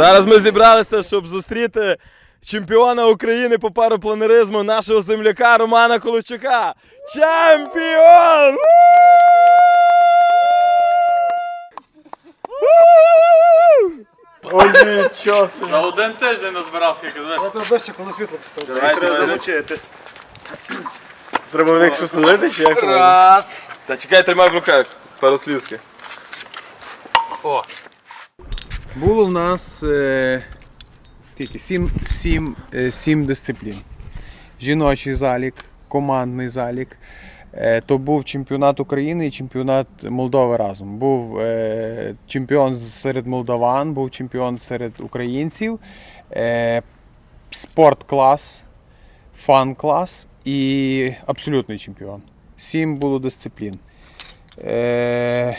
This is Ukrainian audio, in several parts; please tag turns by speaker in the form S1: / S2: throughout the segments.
S1: Зараз ми зібралися, щоб зустріти чемпіона України по парапланеризму, нашого земляка Романа Колочука. Чемпіон!
S2: О, нічого собі.
S3: За один тиждень назбирався, казав.
S4: Я тебе ближче, коли світло поставив.
S2: Давай, треба навчити. Треба в них щось налити, чи як?
S1: Раз. Та чекай, тримай в руках. Пару слівських.
S5: Було в нас е, скільки? Сім, сім, е, сім дисциплін. Жіночий залік, командний залік. Е, то був чемпіонат України і чемпіонат Молдови разом. Був е, чемпіон серед молдаван, був чемпіон серед українців, е, спорт-клас, фан-клас і абсолютний чемпіон. Сім було дисциплін. Е,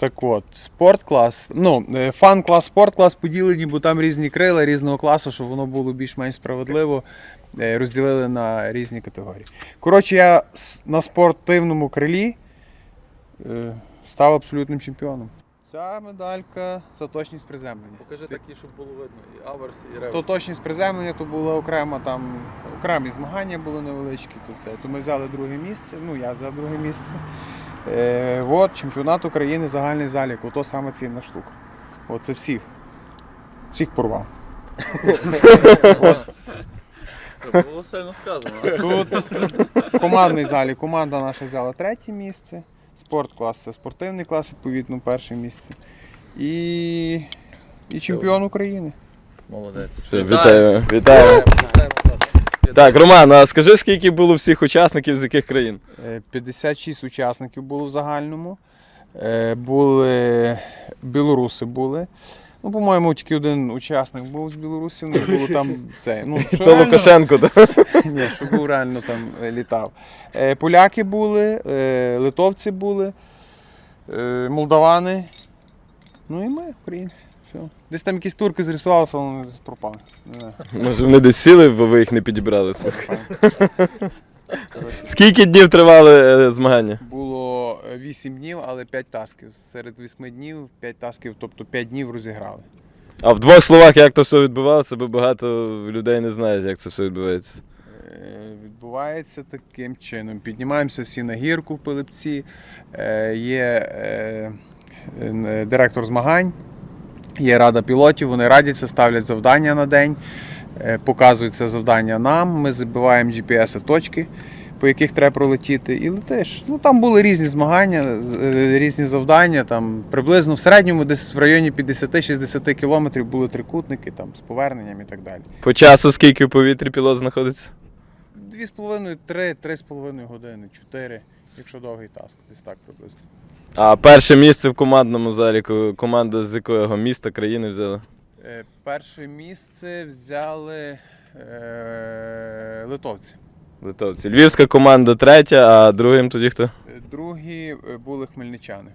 S5: так от, спорт-клас, ну, е, фан-клас, спорт-клас поділені, бо там різні крила різного класу, щоб воно було більш-менш справедливо. е, Розділили на різні категорії. Коротше, я на спортивному крилі е, став абсолютним чемпіоном. Ця медалька за точність приземлення.
S3: Покажи такі, щоб було видно. І аверс, і
S5: То точність приземлення, то було окремо там окремі змагання були невеличкі. То це. То ми взяли друге місце. Ну я взяв друге місце. Е, от, чемпіонат України, загальний залік. Ото саме цінна штука. Оце всіх. Всіх порвав.
S3: Це було сильно сказано.
S5: Тут командний залік. Команда наша взяла третє місце. Спорт-клас це спортивний клас, відповідно, перше місце. І, і чемпіон України.
S3: Молодець.
S1: Вітаю, вітаю. Так, Роман, а скажи, скільки було всіх учасників з яких країн?
S5: Е, 56 учасників було в загальному. Е, Були білоруси були. Ну, по-моєму, тільки один учасник був з білорусів, не було там це. Ну, що
S1: То
S5: реально-
S1: Лукашенко, так?
S5: Ні, що був реально там е, літав. Е, Поляки були, е, литовці були, е, молдавани. Ну і ми, українці. Все. Десь там якісь турки зрисувалися, але вони десь пропали. Не знаю.
S1: Може вони десь сіли, ви ви їх не підібрали.
S5: Коротше.
S1: Скільки днів тривали е, змагання?
S5: Було 8 днів, але 5 тасків. Серед 8 днів 5 тасків, тобто 5 днів розіграли.
S1: А в двох словах, як то все відбувалося, бо багато людей не знають, як це все відбувається.
S5: Е, Відбувається таким чином. Піднімаємося всі на гірку в Пилипці. Е, Є е, е, директор змагань, є рада пілотів, вони радяться, ставлять завдання на день, е, показують це завдання нам. Ми забиваємо GPS точки, по яких треба пролетіти, і летиш. Ну там були різні змагання, е, різні завдання. Там приблизно в середньому десь в районі 50-60 кілометрів були трикутники там, з поверненням і так далі.
S1: По часу скільки в повітрі пілот знаходиться?
S5: Дві з половиною, три, три з половиною години, чотири, якщо довгий таск, десь так приблизно.
S1: А перше місце в командному заліку команда з якого міста, країни взяла?
S5: Е, перше місце взяли е, литовці.
S1: Литовці. Львівська команда третя, а другим тоді хто?
S5: Е, Другі е, були хмельничани.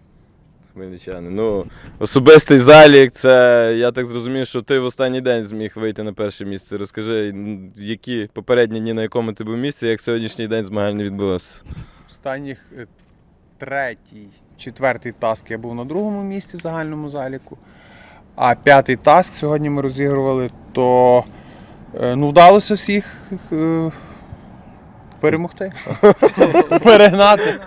S1: Хмельничани. Ну, особистий залік, це я так зрозумів, що ти в останній день зміг вийти на перше місце. Розкажи, м, які попередні дні на якому ти був місці, як сьогоднішній день змагальний відбувався.
S5: Останніх е, третій, четвертий таск я був на другому місці в загальному заліку. А п'ятий таск сьогодні ми розігрували, то е, ну, вдалося всіх е, перемогти. Перегнати.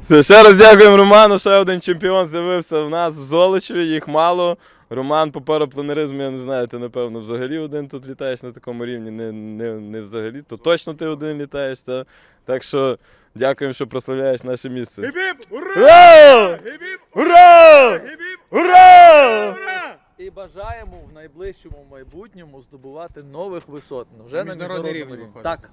S1: Все, ще раз дякуємо Роману. Ще один чемпіон з'явився в нас в Золочеві, їх мало. Роман по парапланеризму, я не знаю, ти напевно взагалі один тут літаєш на такому рівні, не, не, не взагалі, то точно ти один літаєш. Та? Так що дякуємо, що прославляєш наше місце. Ура! Ура! Ура!
S3: І бажаємо в найближчому майбутньому здобувати нових висот. Ну, Вже на
S5: Міжнародний
S3: міжнародному
S5: рівень.
S3: Так.